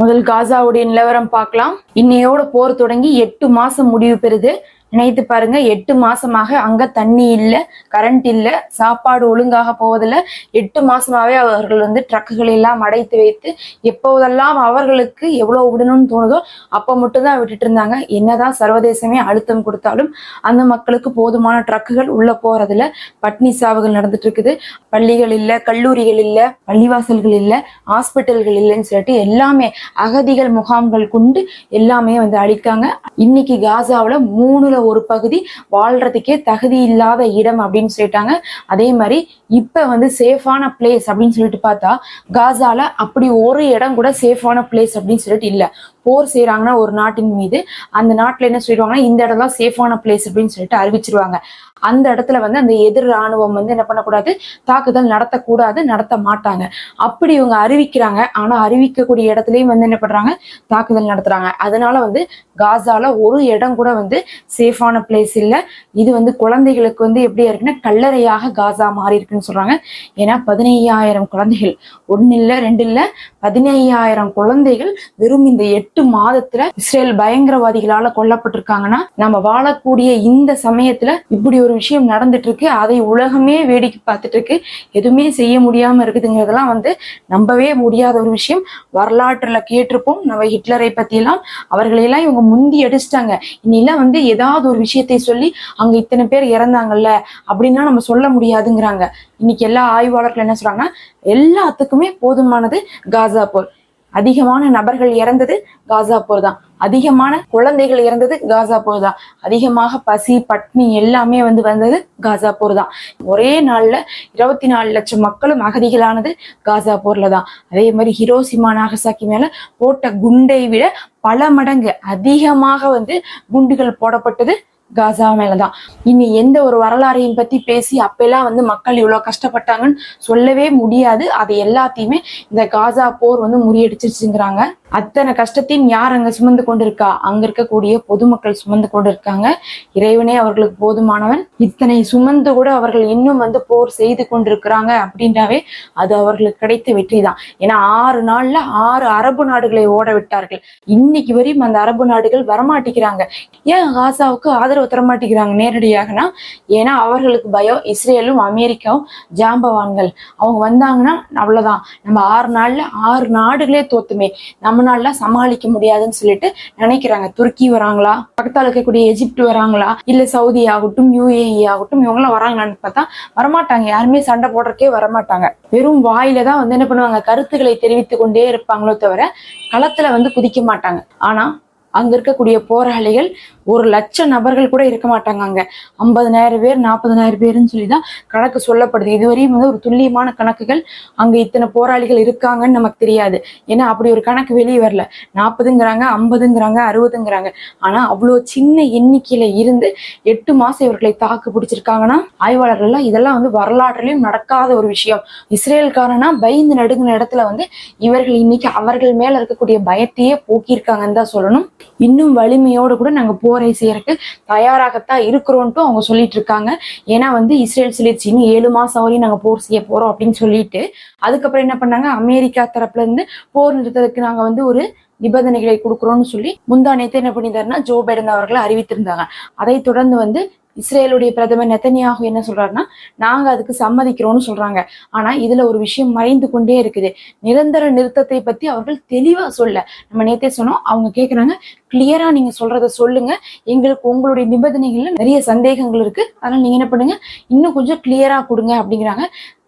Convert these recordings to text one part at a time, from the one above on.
முதல் காசாவுடைய நிலவரம் பார்க்கலாம். இன்னையோட போர் தொடங்கி எட்டு மாசம் முடிவு பெறுது. நினைத்து பாருங்க எட்டு மாசமாக அங்க தண்ணி இல்ல கரண்ட் இல்ல சாப்பாடு ஒழுங்காக போவதில்ல. எட்டு மாசமாவே அவர்கள் வந்து ட்ரக்குகளை எல்லாம் அடைத்து வைத்து எப்போதெல்லாம் அவர்களுக்கு எவ்வளவு விடணும்னு தோணுதோ அப்ப மட்டும்தான் விட்டுட்டு இருந்தாங்க. என்னதான் சர்வதேசமே அழுத்தம் கொடுத்தாலும் அந்த மக்களுக்கு போதுமான ட்ரக்குகள் உள்ள போறதுல பட்னி சாவுகள் நடந்துட்டு இருக்குது. பள்ளிகள் இல்ல கல்லூரிகள் இல்ல பள்ளிவாசல்கள் இல்ல ஹாஸ்பிட்டல்கள் இல்லைன்னு சொல்லிட்டு எல்லாமே அகதிகள் முகாம்கள் கொண்டு எல்லாமே வந்து அழிக்காங்க. இன்னைக்கு காசாவில் மூணுல ஒரு பகுதி வாழ்றதுக்கே தகுதி இல்லாத இடம் அப்படின்னு சொல்லிட்டாங்க. அதே மாதிரி இப்ப வந்து சேஃபான பிளேஸ் அப்படின்னு சொல்லிட்டு பார்த்தா காசால அப்படி ஒரு இடம் கூட சேஃபான பிளேஸ் அப்படின்னு சொல்லிட்டு இல்ல. போர் செய்யறாங்கன்னா ஒரு நாட்டின் மீது அந்த நாட்டுல என்ன சொல்லிடுவாங்கன்னா இந்த இடம் தான் சேஃபான பிளேஸ் அப்படின்னு சொல்லிட்டு அறிவிச்சிருவாங்க. அந்த இடத்துல வந்து அந்த எதிர் ராணுவம் வந்து என்ன பண்ணக்கூடாது? தாக்குதல் நடத்தக்கூடாது நடத்த மாட்டாங்க. அப்படி இவங்க அறிவிக்கிறாங்க. ஆனா அறிவிக்கக்கூடிய இடத்துலயும் வந்து என்ன பண்றாங்க? தாக்குதல் நடத்துறாங்க. அதனால வந்து காசால ஒரு இடம் கூட வந்து சேஃபான பிளேஸ் இல்ல. இது வந்து குழந்தைகளுக்கு வந்து எப்படி இருக்குன்னா கல்லறையாக காசா மாறி இருக்குன்னு சொல்றாங்க. ஏன்னா பதினையாயிரம் குழந்தைகள் ஒன்னு இல்ல ரெண்டு இல்ல பதினையாயிரம் குழந்தைகள் வெறும் இந்த எட்டு மாதத்துல இஸ்ரேல் பயங்கரவாதிகளால கொல்லப்பட்டிருக்காங்கன்னா நம்ம வாழக்கூடிய இந்த சமயத்துல இப்படி ஒரு விஷயம் நடந்துட்டு இருக்கு அதை உலகமே வேடிக்கை பார்த்துட்டு இருக்கு எதுவுமே செய்ய முடியாம இருக்குதுங்கிறதெல்லாம் வந்து நம்பவே முடியாத ஒரு விஷயம். வரலாற்றுல கேட்டிருப்போம். நம்ம ஹிட்லரை பத்தியெல்லாம் அவர்களையெல்லாம் இவங்க முந்தி அடிச்சிட்டாங்க. இன்னிலாம் வந்து ஏதாவது ஒரு விஷயத்தை சொல்லி அங்க இத்தனை பேர் இறந்தாங்கல்ல அப்படின்னா நம்ம சொல்ல முடியாதுங்கிறாங்க. இன்னைக்கு எல்லா ஆய்வாளர்கள் என்ன சொல்றாங்கன்னா எல்லாத்துக்குமே போதுமானது காசா போர் அதிகமான நபர்கள் இறந்தது காசா போர் தான். அதிகமான குழந்தைகள் இறந்தது காசா போர் தான். அதிகமாக பசி பட்னி எல்லாமே வந்து வந்தது காசா போர் தான். ஒரே நாள்ல இருபத்தி நாலு லட்சம் மக்களும் அகதிகளானது காசா போர்ல தான். அதே மாதிரி ஹிரோசிமா நாகசாக்கி மேல போட்ட குண்டை விட பல மடங்கு அதிகமாக வந்து குண்டுகள் போடப்பட்டது காசா மேலதான். இனி எந்த ஒரு வரலாறையும் பத்தி பேசி அப்பெல்லாம் வந்து மக்கள் இவ்வளவு கஷ்டப்பட்டாங்கன்னு சொல்லவே முடியாது. அதை எல்லாத்தையுமே இந்த காசா போர் வந்து முறியடிச்சிருச்சுங்கிறாங்க. அத்தனை கஷ்டத்தையும் யார் அங்க சுமந்து கொண்டிருக்கா? அங்க இருக்கக்கூடிய பொதுமக்கள் சுமந்து கொண்டிருக்காங்க. இறைவனே அவர்களுக்கு போதுமானவன். இத்தனை சுமந்து கூட அவர்கள் இன்னும் வந்து போர் செய்து கொண்டிருக்கிறாங்க அப்படின்றாவே அது அவர்களுக்கு கிடைத்த வெற்றி தான் ஏன்னா ஆறு நாள்ல ஆறு அரபு நாடுகளை ஓட விட்டார்கள் இன்னைக்கு வரையும் அந்த அரபு நாடுகள் வரமாட்டேங்கிறாங்க. ஏன் காசாவுக்கு ஆதரவு தரமாட்டேங்கிறாங்க நேரடியாகனா? ஏன்னா அவர்களுக்கு பயம். இஸ்ரேலும் அமெரிக்காவும் ஜாம்பவான்கள். அவங்க வந்தாங்கன்னா அவ்வளவுதான். நம்ம ஆறு நாள்ல ஆறு நாடுகளே தோத்துமே. நம்மளால சமாளிக்க முடியாதுன்னு சொல்லிட்டு நினைக்கிறாங்க. துருக்கி வராங்களா? பக்கத்தில் இருக்கக்கூடிய எஜிப்ட் வராங்களா? இல்ல சவுதி ஆகட்டும் யூஏஇ ஆகட்டும் இவங்களாம் வராங்களான்னு பார்த்தா வரமாட்டாங்க. யாருமே சண்டை போடுறக்கே வரமாட்டாங்க. வெறும் வாயில தான் வந்து என்ன பண்ணுவாங்க? கருத்துக்களை தெரிவித்து கொண்டே இருப்பாங்களோ தவிர களத்துல வந்து குதிக்க மாட்டாங்க. ஆனா அங்க இருக்கக்கூடிய போராளிகள் ஒரு லட்சம் நபர்கள் கூட இருக்க மாட்டாங்க அங்க. ஐம்பதனாயிரம் பேர் நாற்பதனாயிரம் பேருன்னு சொல்லி தான் கணக்கு சொல்லப்படுது. இதுவரையும் வந்து ஒரு துல்லியமான கணக்குகள் அங்க இத்தனை போராளிகள் இருக்காங்கன்னு நமக்கு தெரியாது. ஏன்னா அப்படி ஒரு கணக்கு வெளியே வரல. நாற்பதுங்கிறாங்க ஐம்பதுங்கிறாங்க அறுபதுங்கிறாங்க. ஆனா அவ்வளோ சின்ன எண்ணிக்கையில இருந்து எட்டு மாசம் இவர்களை தாக்கு பிடிச்சிருக்காங்கன்னா ஆய்வாளர்கள்லாம் இதெல்லாம் வந்து வரலாற்றிலையும் நடக்காத ஒரு விஷயம். இஸ்ரேல்காரனா பயந்து நடுங்கின இடத்துல வந்து இவர்கள் இன்னைக்கு அவர்கள் மேல இருக்கக்கூடிய பயத்தையே போக்கியிருக்காங்கன்னு தான் சொல்லணும். இன்னும் வலிமையோடு கூட நாங்க போரை செய்யறதுக்கு தயாராகத்தான் இருக்கிறோன்ட்டு அவங்க சொல்லிட்டு இருக்காங்க. ஏன்னா வந்து இஸ்ரேல் சொல்லிடுச்சு இன்னும் ஏழு மாசம் வரையும் நாங்கள் போர் செய்ய போறோம் அப்படின்னு சொல்லிட்டு அதுக்கப்புறம் என்ன பண்ணாங்க? அமெரிக்கா தரப்புல இருந்து போர் நிறுத்தத்துக்கு நாங்க வந்து ஒரு நிபந்தனைகளை கொடுக்குறோம்னு சொல்லி முந்தா நேத்து என்ன பண்ணியிருந்தாருன்னா ஜோ பைடன் அவர்களை அறிவித்திருந்தாங்க. அதை தொடர்ந்து வந்து இஸ்ரேலுடைய பிரதமர் நெத்தனியாகு என்ன சொல்றாருன்னா நாங்க அதுக்கு சம்மதிக்கிறோம்னு சொல்றாங்க. ஆனா இதுல ஒரு விஷயம் மறைந்து கொண்டே இருக்குது. நிரந்தர நிறுத்தத்தை பத்தி அவர்கள் தெளிவா சொல்ல. நம்ம நேத்தே சொன்னோம் அவங்க கேக்குறாங்க கிளியரா நீங்க சொல்றத சொல்லுங்க. எங்களுக்கு உங்களுடைய நிபந்தனைகள்ல நிறைய சந்தேகங்கள் இருக்கு. அதனால நீங்க என்ன பண்ணுங்க இன்னும் கொஞ்சம் கிளியரா கொடுங்க அப்படிங்கிறாங்க.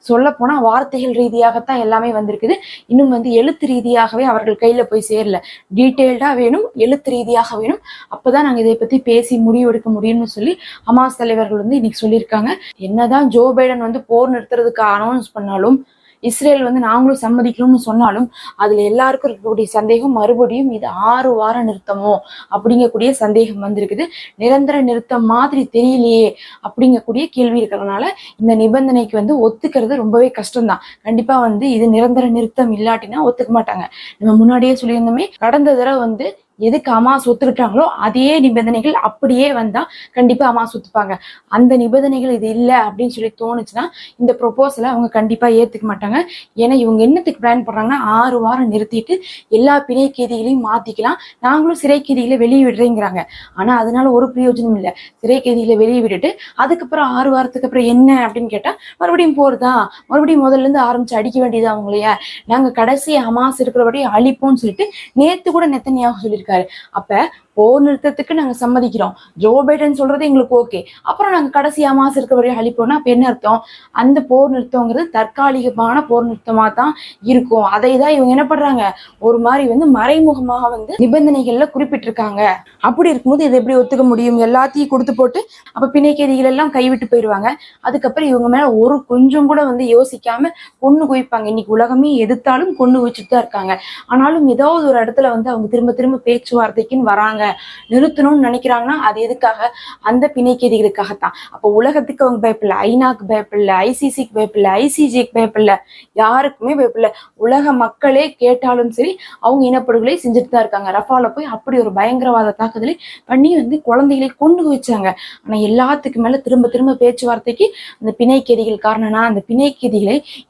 சொல்ல போனா வார்த்தைகள் ரீதியாகத்தான் எல்லாமே வந்திருக்குது. இன்னும் வந்து எழுத்து ரீதியாகவே அவர்கள் கையில போய் சேரல. டீட்டெயில்டாக வேணும் எழுத்து ரீதியாக வேணும். அப்பதான் நாங்க இதை பத்தி பேசி முடிவெடுக்க முடியும்னு சொல்லி ஹமாஸ் தலைவர்கள் வந்து இன்னைக்கு சொல்லியிருக்காங்க. என்னதான் ஜோ பைடன் வந்து போர் நிறுத்துறதுக்கு அனௌன்ஸ் பண்ணாலும் இஸ்ரேல் வந்து நாங்களும் சம்மதிக்கணும்னு சொன்னாலும் அதுல எல்லாருக்கும் இருக்கக்கூடிய சந்தேகம் மறுபடியும் இது ஆறு வார நிறுத்தமோ அப்படிங்கக்கூடிய சந்தேகம் வந்திருக்குது. நிரந்தர நிறுத்தம் மாதிரி தெரியலையே அப்படிங்கக்கூடிய கேள்வி இருக்கிறதுனால இந்த நிபந்தனைக்கு வந்து ஒத்துக்கிறது ரொம்பவே கஷ்டம்தான். கண்டிப்பா வந்து இது நிரந்தர நிறுத்தம் இல்லாட்டினா ஒத்துக்க மாட்டாங்க. நம்ம முன்னாடியே சொல்லியிருந்தோமே கடந்த தடவை வந்து எதுக்கு அம்மா சொத்துக்கிட்டாங்களோ அதே நிபந்தனைகள் அப்படியே வந்தா கண்டிப்பா அம்மா சொத்துப்பாங்க அந்த நிபந்தனைகள் இது இல்லை அப்படின்னு சொல்லி தோணுச்சுன்னா இந்த ப்ரொபோசலை அவங்க கண்டிப்பா ஏத்துக்க மாட்டாங்க. ஏன்னா இவங்க என்னத்துக்கு பிளான் பண்றாங்கன்னா ஆறு வாரம் நிறுத்திட்டு எல்லா பிணை கைதிகளையும் மாத்திக்கலாம். நாங்களும் சிறை கைதிகளை வெளியே விடுறேங்கிறாங்க. ஆனா அதனால ஒரு பிரயோஜனம் இல்லை. சிறை கைதிகளை வெளியே விட்டுட்டு அதுக்கப்புறம் ஆறு வாரத்துக்கு அப்புறம் என்ன அப்படின்னு கேட்டா மறுபடியும் போறதா? மறுபடியும் முதல்ல இருந்து ஆரம்பிச்சு அடிக்க வேண்டியது அவங்களையே நாங்க கடைசி அமாஸ் இருக்கிறபடி அழிப்போம்னு சொல்லிட்டு நேத்து கூட நெத்தனியாக இருக்காரு. அப்ப போர் நிறுத்தத்துக்கு நாங்க சம்மதிக்கிறோம். ஜோ பைடன் சொல்றது எங்களுக்கு ஓகே. அப்புறம் நாங்க கடைசி அமாஸ் வரையும் அழிப்போம்னா அப்ப என்ன அர்த்தம்? அந்த போர் நிறுத்தங்கிறது தற்காலிகமான போர் நிறுத்தமா தான் இருக்கும். அதை தான் இவங்க என்ன பண்றாங்க? ஒரு மாதிரி வந்து மறைமுகமாக வந்து நிபந்தனைகள்ல குறிப்பிட்டிருக்காங்க. அப்படி இருக்கும்போது இதை எப்படி ஒத்துக்க முடியும்? எல்லாத்தையும் கொடுத்து போட்டு அப்ப பிணைக்கேதிகள் எல்லாம் கைவிட்டு போயிடுவாங்க. அதுக்கப்புறம் இவங்க மேல ஒரு கொஞ்சம் கூட வந்து யோசிக்காம கொண்டு குவிப்பாங்க. இன்னைக்கு உலகமே எதிர்த்தாலும் கொண்டு குவிச்சுட்டு தான் இருக்காங்க. ஆனாலும் ஏதாவது ஒரு இடத்துல வந்து அவங்க திரும்ப திரும்ப பேச்சுவார்த்தைக்குன்னு வராங்க. நிறுத்தணும்னு நினைக்கிறாங்கன்னா அது எதுக்காக? அந்த பிணைக்கேதிகளுக்காகத்தான். அப்போ உலகத்துக்கு அவங்க பயப்பில்ல. ஐநாக்கு பயப்பில்லை ஐசிசிக்கு பயப்பில்லை ஐசிஜிக்கு பயப்பில்லை. யாருக்குமே பயப்பில்லை. உலக மக்களே கேட்டாலும் சரி அவங்க இனப்படுகொலை செஞ்சுட்டு தான் இருக்காங்க. ரஃபால போய் அப்படி ஒரு பயங்கரவாத தாக்குதலை பண்ணி வந்து குழந்தைகளை கொண்டு வச்சாங்க. ஆனா எல்லாத்துக்கு மேல திரும்ப திரும்ப பேச்சுவார்த்தைக்கு அந்த பிணை காரணம்னா அந்த பிணை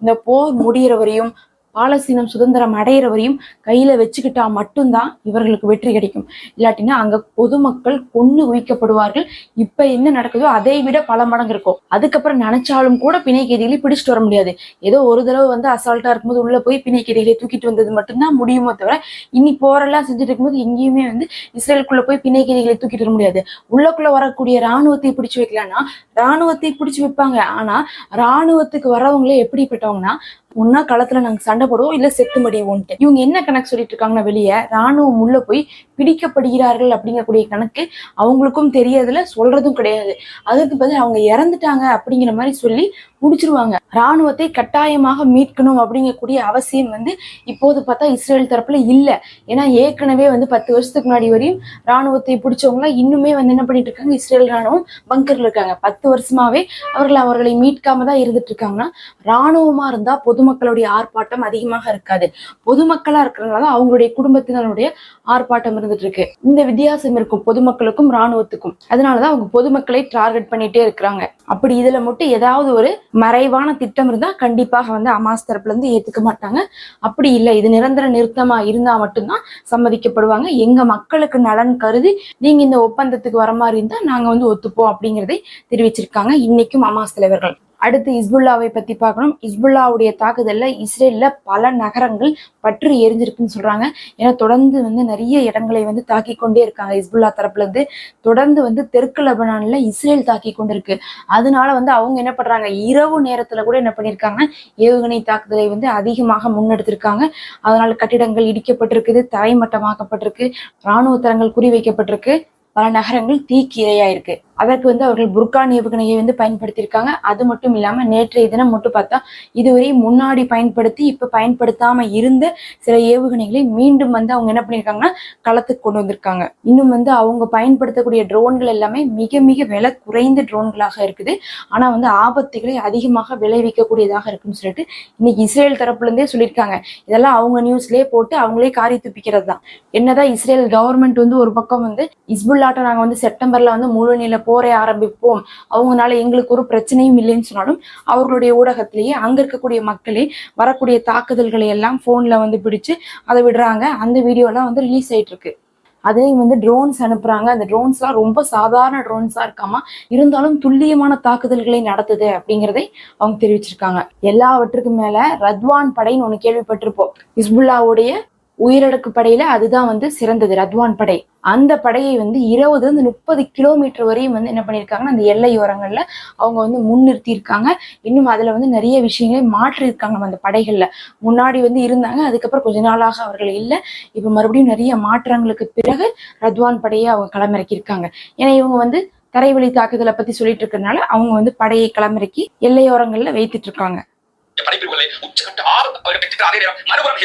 இந்த போர் முடியிற வரையும் பாலஸ்தீனம் சுதந்திரம் அடையிற வரையும் கையில வச்சுக்கிட்டா மட்டும்தான் இவர்களுக்கு வெற்றி கிடைக்கும். இல்லாட்டினா அங்க பொதுமக்கள் கொன்னு குவிக்கப்படுவார்கள். இப்ப என்ன நடக்குதோ அதை விட பல மடங்கு இருக்கும். அதுக்கப்புறம் நினைச்சாலும் கூட பிணை கைதிகளை பிடிச்சிட்டு வர முடியாது. ஏதோ ஒரு தடவை வந்து அசால்ட்டா இருக்கும்போது உள்ள போய் பிணை கைதிகளை தூக்கிட்டு வந்தது மட்டும்தான் முடியுமோ தவிர இனி போரெல்லாம் செஞ்சுட்டு இருக்கும்போது எங்கேயுமே வந்து இஸ்ரேலுக்குள்ள போய் பிணை கைதிகளை தூக்கிட்டு வர முடியாது. உள்ளக்குள்ள வரக்கூடிய ராணுவத்தை பிடிச்சு வைக்கலாம்னா ராணுவத்தை பிடிச்சு வைப்பாங்க. ஆனா ராணுவத்துக்கு வரவங்களே எப்படிப்பட்டவங்கன்னா ஒன்னா களத்துல நாங்க சண்டை போடுவோம் இல்ல செத்து மடியவோன்ட்டு இவங்க என்ன கணக்கு சொல்லிட்டு இருக்காங்கன்னா வெளியே ராணுவம் உள்ள போய் பிடிக்கப்படுகிறார்கள் அப்படிங்கக்கூடிய கணக்கு அவங்களுக்கும் தெரியறதுல சொல்றதும் கிடையாது. அதுக்கு பதில் அவங்க இறந்துட்டாங்க அப்படிங்கிற மாதிரி சொல்லி முடிச்சிருவாங்க. ராணுவத்தை கட்டாயமாக மீட்கணும் அப்படிங்கக்கூடிய அவசியம் வந்து இப்போது பார்த்தா இஸ்ரேல் தரப்புல இல்ல. ஏன்னா ஏற்கனவே வந்து பத்து வருஷத்துக்கு முன்னாடி வரையும் ராணுவத்தை பிடிச்சவங்க இன்னுமே வந்து என்ன பண்ணிட்டு இருக்காங்க இஸ்ரேல் ராணுவம் பங்கர்ல இருக்காங்க. பத்து வருஷமாவே அவர்கள் அவர்களை மீட்காம தான் இருந்துட்டு இருக்காங்கன்னா ராணுவமா இருந்தா பொதுமக்களுடைய ஆர்ப்பாட்டம் அதிகமாக இருக்காது. பொதுமக்களா இருக்கிறதுனால அவங்களுடைய குடும்பத்தினருடைய ஆர்ப்பாட்டம் இருந்துட்டு இருக்கு. இந்த வித்தியாசம் இருக்கும் பொதுமக்களுக்கும் ராணுவத்துக்கும் அதனாலதான் அவங்க பொதுமக்களை டார்கெட் பண்ணிட்டே இருக்கிறாங்க. அப்படி இதுல மட்டும் ஏதாவது ஒரு மறைவான திட்டம் இருந்தா கண்டிப்பாக வந்து அமாஸ் தரப்புல இருந்து ஏத்துக்க மாட்டாங்க. அப்படி இல்லை இது நிரந்தர நிறுத்தமா இருந்தா மட்டும்தான் சம்மதிக்கப்படுவாங்க. எங்க மக்களுக்கு நலன் கருதி நீங்க இந்த ஒப்பந்தத்துக்கு வர மாதிரி இருந்தா நாங்க வந்து ஒத்துப்போம் அப்படிங்கிறதை தெரிவிச்சிருக்காங்க இன்னைக்கும் அமாஸ் தலைவர்கள். அடுத்து இஸ்புல்லாவை பத்தி பார்க்கணும். இஸ்புல்லாவுடைய தாக்குதல்ல இஸ்ரேல்ல பல நகரங்கள் பற்றி எரிஞ்சிருக்குன்னு சொல்றாங்க. ஏன்னா தொடர்ந்து வந்து நிறைய இடங்களை வந்து தாக்கி கொண்டே இருக்காங்க இஸ்புல்லா தரப்புல இருந்து தொடர்ந்து வந்து தெற்கு லெபனான்ல இஸ்ரேல் தாக்கி கொண்டிருக்கு. அதனால வந்து அவங்க என்ன பண்றாங்க? இரவு நேரத்துல கூட என்ன பண்ணிருக்காங்க? ஏவுகணை தாக்குதலை வந்து அதிகமாக முன்னெடுத்திருக்காங்க. அதனால கட்டிடங்கள் இடிக்கப்பட்டிருக்குது தரைமட்டமாக்கப்பட்டிருக்கு இராணுவ தரங்கள் குறிவைக்கப்பட்டிருக்கு. பல நகரங்கள் தீக்கு இரையாயிருக்கு. அதற்கு வந்து அவர்கள் புர்கான் ஏவுகணையை வந்து பயன்படுத்தியிருக்காங்க. அது மட்டும் இல்லாம நேற்றைய தினம் மட்டும் பார்த்தா இதுவரை முன்னாடி பயன்படுத்தி இப்ப பயன்படுத்தாம இருந்த சில ஏவுகணைகளை மீண்டும் வந்து அவங்க என்ன பண்ணியிருக்காங்கன்னா களத்துக்கு கொண்டு வந்திருக்காங்க. இன்னும் வந்து அவங்க பயன்படுத்தக்கூடிய ட்ரோன்கள் எல்லாமே மிக மிக விலை குறைந்த ட்ரோன்களாக இருக்குது. ஆனா வந்து ஆபத்துகளை அதிகமாக விளைவிக்கக்கூடியதாக இருக்குன்னு சொல்லிட்டு இன்னைக்கு இஸ்ரேல் தரப்புல இருந்தே சொல்லியிருக்காங்க. இதெல்லாம் அவங்க நியூஸ்லயே போட்டு அவங்களே காரி துப்பிக்கிறது தான். என்னதான் இஸ்ரேல் கவர்மெண்ட் வந்து ஒரு பக்கம் வந்து இஸ்புல்லாட்ட நாங்க வந்து செப்டம்பர்ல வந்து முழு நில போரை ஆரம்பிப்போம். அவங்களால எங்களுக்கு ஒரு பிரச்சனையும் இல்லைன்னு சொன்னாலும் அவர்களுடைய ஊடகத்திலேயே அங்க இருக்கக்கூடிய மக்களே வரக்கூடிய தாக்குதல்களை எல்லாம் போன்ல வந்து பிடிச்சு அதை விடுறாங்க. அந்த வீடியோலாம் வந்து ரிலீஸ் ஆயிட்டு இருக்கு. அதையும் வந்து ட்ரோன்ஸ் அனுப்புறாங்க. அந்த ட்ரோன்ஸ்லாம் ரொம்ப சாதாரண ட்ரோன்ஸா இருக்காம இருந்தாலும் துல்லியமான தாக்குதல்களை நடத்துது அப்படிங்கிறதை அவங்க தெரிவிச்சிருக்காங்க. எல்லாவற்றுக்கும் மேல ரத்வான் படைன்னு ஒண்ணு கேள்விப்பட்டிருப்போம். ஹிஸ்புல்லாவுடைய உயிரடக்கு படையில அதுதான் வந்து சிறந்தது ரத்வான் படை. அந்த படையை வந்து இருபது இருந்து முப்பது கிலோமீட்டர் வரையும் வந்து என்ன பண்ணியிருக்காங்கன்னா அந்த எல்லையோரங்கள்ல அவங்க வந்து முன்னிறுத்தி இருக்காங்க இன்னும் அதுல வந்து நிறைய விஷயங்களை மாற்றியிருக்காங்க அந்த படைகள்ல. முன்னாடி வந்து இருந்தாங்க அதுக்கப்புறம் கொஞ்ச நாளாக அவர்கள் இல்லை. இப்ப மறுபடியும் நிறைய மாற்றங்களுக்கு பிறகு ரத்வான் படையை அவங்க களமிறக்கியிருக்காங்க. ஏன்னா இவங்க வந்து தரைவழி தாக்குதலை பத்தி சொல்லிட்டு இருக்கறனால அவங்க வந்து படையை களமிறக்கி எல்லையோரங்கள்ல வைத்துட்டு இருக்காங்க படைப்பிரிவுகளை உச்சகட்ட ஆபத்து அவர்கள் அதே நேரம் மறுபுறம்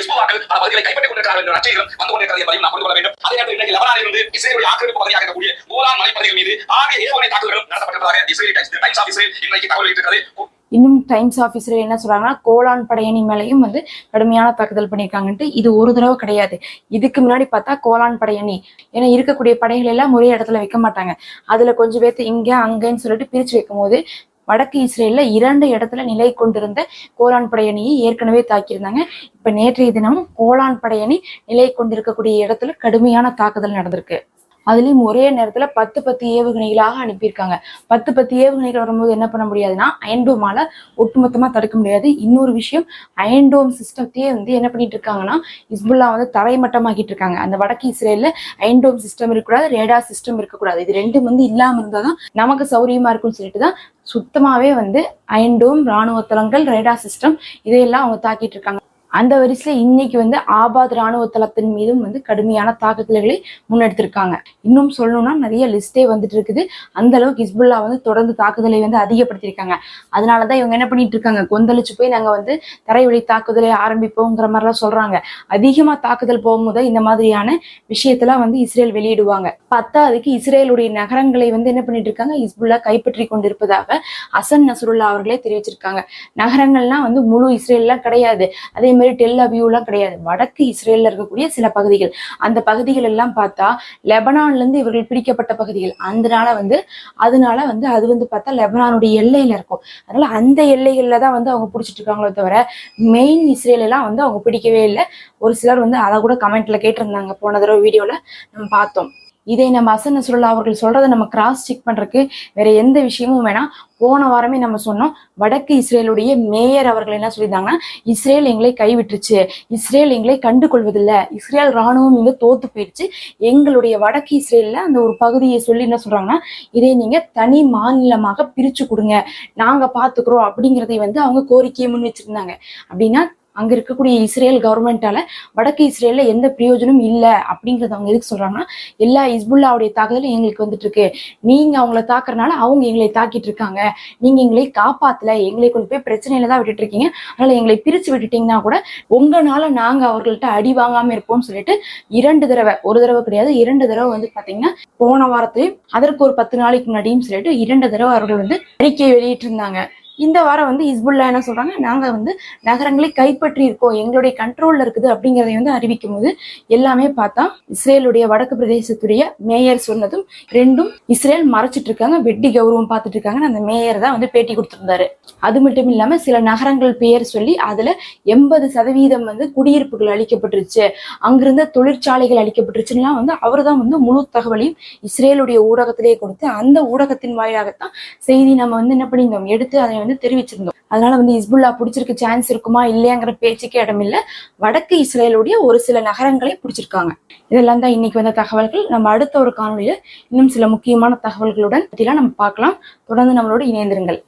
பல பகுதிகளை கைப்பற்றிக் என்ற வந்து கொண்டிருக்கிறது என்பதையும் நாம் புரிந்து கொள்ள வேண்டும். அதே நேரத்தில் இன்றைக்கு லெபனானில் இருந்து இஸ்ரேலுடைய ஆக்கிரமிப்பு பகுதியாக இருக்கக்கூடிய கோலான் மலைப்பகுதிகள் மீது ஆகிய ஏவுகணை தாக்குதல்களும் நடத்தப்பட்டிருப்பதாக இஸ்ரேல் டைம்ஸ் ஆஃப் இஸ்ரேல் இன்றைக்கு தகவல் வெளியிட்டிருக்கிறது. இன்னும் டைம்ஸ் என்ன சொல்றாங்கன்னா கோலான் படையணி மேலேயும் வந்து கடுமையான தாக்குதல் பண்ணியிருக்காங்கன்ட்டு இது ஒரு தடவை கிடையாது. இதுக்கு முன்னாடி பார்த்தா கோலான் படையணி ஏன்னா இருக்கக்கூடிய படைகள் எல்லாம் ஒரே இடத்துல வைக்க மாட்டாங்க. அதுல கொஞ்சம் பேர்த்து இங்க அங்கன்னு சொல்லிட்டு பிரிச்சு வைக்கும் போது வடக்கு இஸ்ரேல்ல இரண்டு இடத்துல நிலை கொண்டிருந்த கோலான் படையணியை ஏற்கனவே தாக்கியிருந்தாங்க. இப்ப நேற்றைய தினமும் கோலான் படையணி நிலை கொண்டிருக்கக்கூடிய இடத்துல கடுமையான தாக்குதல் நடந்திருக்கு. அதுலயும் ஒரே நேரத்துல பத்து பத்து ஏவுகணைகளாக அனுப்பியிருக்காங்க. பத்து பத்து ஏவுகணைகள் வரும்போது என்ன பண்ண முடியாதுன்னா அயன்டோமால ஒட்டுமொத்தமா தடுக்க முடியாது. இன்னொரு விஷயம் அயன்டோம் சிஸ்டத்தையே வந்து என்ன பண்ணிட்டு இருக்காங்கன்னா இஸ்புல்லா வந்து தரைமட்டமாக்கிட்டு இருக்காங்க. அந்த வடக்கு இஸ்ரேல்ல அயன்டோம் சிஸ்டம் இருக்கக்கூடாது ரேடா சிஸ்டம் இருக்கக்கூடாது. இது ரெண்டும் வந்து இல்லாம இருந்தாதான் நமக்கு சௌரியமா இருக்கும்னு சொல்லிட்டு தான் சுத்தமாவே வந்து அயன்டோம் ராணுவ தளங்கள் ரேடா சிஸ்டம் இதையெல்லாம் அவங்க தாக்கிட்டு இருக்காங்க. அந்த வரிசையில இன்னைக்கு வந்து ஆபாத் ராணுவ தளத்தின் மீதும் வந்து கடுமையான தாக்குதல்களை முன்னெடுத்திருக்காங்க. இன்னும் சொல்லணும்னா நிறைய லிஸ்டே வந்துட்டு இருக்குது. அந்த அளவுக்கு ஹிஸ்புல்லா வந்து தொடர்ந்து தாக்குதலை வந்து அதிகப்படுத்தியிருக்காங்க. அதனாலதான் இவங்க என்ன பண்ணிட்டு இருக்காங்க? கொந்தளிச்சு போய் நாங்க வந்து தரைவழி தாக்குதலை ஆரம்பிப்போங்கிற மாதிரிலாம் சொல்றாங்க. அதிகமா தாக்குதல் போகும்போது இந்த மாதிரியான விஷயத்தெல்லாம் வந்து இஸ்ரேல் வெளியிடுவாங்க. பத்தாவதுக்கு இஸ்ரேலுடைய நகரங்களை வந்து என்ன பண்ணிட்டு இருக்காங்க? ஹிஸ்புல்லா கைப்பற்றி கொண்டிருப்பதாக அசன் நசருல்லா அவர்களே தெரிவிச்சிருக்காங்க. நகரங்கள்லாம் வந்து முழு இஸ்ரேல்லாம் கிடையாது. அதே மாதிரி டெல் அவியூலாம் கிடையாது. வடக்கு இஸ்ரேல்ல இருக்கக்கூடிய சில பகுதிகள். அந்த பகுதிகள் எல்லாம் பார்த்தா லெபனான்ல இருந்து இவர்கள் பிடிக்கப்பட்ட பகுதிகள். அதனால வந்து அதனால வந்து அது வந்து பார்த்தா லெபனானுடைய எல்லையில இருக்கும். அதனால அந்த எல்லைகள்ல தான் வந்து அவங்க பிடிச்சிட்டு இருக்காங்களோ தவிர மெயின் இஸ்ரேல் எல்லாம் வந்து அவங்க பிடிக்கவே இல்லை. ஒரு சிலர் வந்து அதை கூட கமெண்ட்ல கேட்டிருந்தாங்க. போன தடவை வீடியோல நம்ம பார்த்தோம். இதை நம்ம அசன் நசுருல்லா அவர்கள் சொல்றதை நம்ம கிராஸ் செக் பண்றதுக்கு வேற எந்த விஷயமும் வேணாம் போன வாரமே நம்ம சொன்னோம் வடக்கு இஸ்ரேலுடைய மேயர் அவர்கள் என்ன சொல்லியிருந்தாங்கன்னா இஸ்ரேல் எங்களை கைவிட்டுருச்சு இஸ்ரேல் எங்களை கண்டு கொள்வதில்லை இஸ்ரேல் ராணுவம் இங்க தோத்து போயிடுச்சு எங்களுடைய வடக்கு இஸ்ரேல்ல அந்த ஒரு பகுதியை சொல்லி என்ன சொல்றாங்கன்னா இதை நீங்க தனி மாநிலமாக பிரிச்சு கொடுங்க நாங்க பாத்துக்கிறோம் அப்படிங்கிறதை வந்து அவங்க கோரிக்கையை முன் வச்சிருந்தாங்க அப்படின்னா அங்க இருக்கக்கூடிய இஸ்ரேல் கவர்மெண்டால வடக்கு இஸ்ரேல்ல எந்த பிரயோஜனமும் இல்லை அப்படிங்கறத அவங்க எதுக்கு சொல்றாங்கன்னா எல்லா இஸ்புல்லாவுடைய தாக்குதலும் எங்களுக்கு வந்துட்டு இருக்கு நீங்க அவங்கள தாக்குறனால அவங்க எங்களை தாக்கிட்டு இருக்காங்க. நீங்க எங்களை காப்பாத்தல எங்களை கொண்டு போய் பிரச்சனையில தான் விட்டுட்டு இருக்கீங்க. அதனால எங்களை பிரிச்சு விட்டுட்டீங்கன்னா கூட உங்களால நாங்க அவர்கள்ட்ட அடி வாங்காம இருப்போம்னு சொல்லிட்டு இரண்டு தடவை ஒரு தடவை கிடையாது இரண்டு தடவை வந்து பாத்தீங்கன்னா போன வாரத்திலையும் அதற்கு ஒரு பத்து நாளைக்கு முன்னாடியும் சொல்லிட்டு இரண்டு தடவை அவர்கள் வந்து அறிக்கை வெளியிட்டு இருந்தாங்க இந்த வாரம் வந்து இஸ்புல்லா என்ன சொல்றாங்க? நாங்க வந்து நகரங்களை கைப்பற்றி இருக்கோம் எங்களுடைய கண்ட்ரோல்ல இருக்குது அப்படிங்கிறதை வந்து அறிவிக்கும் போது எல்லாமே பார்த்தா இஸ்ரேலுடைய வடக்கு பிரதேசத்துடைய மேயர் சொன்னதும் ரெண்டும் இஸ்ரேல் மறைச்சிட்டு இருக்காங்க. வெட்டி கௌரவம் பார்த்துட்டு இருக்காங்கன்னு அந்த மேயர் தான் வந்து பேட்டி கொடுத்துருந்தாரு. அது மட்டும் இல்லாம சில நகரங்கள் பெயர் சொல்லி அதுல எண்பது சதவீதம் வந்து குடியிருப்புகள் அளிக்கப்பட்டுருச்சு. அங்கிருந்த தொழிற்சாலைகள் அளிக்கப்பட்டுருச்சுன்னா வந்து அவர் தான் வந்து முழு தகவலையும் இஸ்ரேலுடைய ஊடகத்திலேயே கொடுத்து அந்த ஊடகத்தின் வாயிலாகத்தான் செய்தி நம்ம வந்து என்ன பண்ணியிருந்தோம்? எடுத்து அதை வந்து தெரிவிச்சிருந்தோம். அதனால வந்து இஸ்புல்லா பிடிச்சிருக்க சான்ஸ் இருக்குமா இல்லையாங்கிற பேச்சுக்கே இடமில்ல வடக்கு இஸ்ரேலுடைய ஒரு சில நகரங்களை பிடிச்சிருக்காங்க. இதெல்லாம் தான் இன்னைக்கு வந்த தகவல்கள். நம்ம அடுத்த ஒரு காணொலியில இன்னும் சில முக்கியமான தகவல்களுடன் பற்றிலாம் நம்ம பார்க்கலாம். தொடர்ந்து நம்மளோட இணைந்திருங்கள்.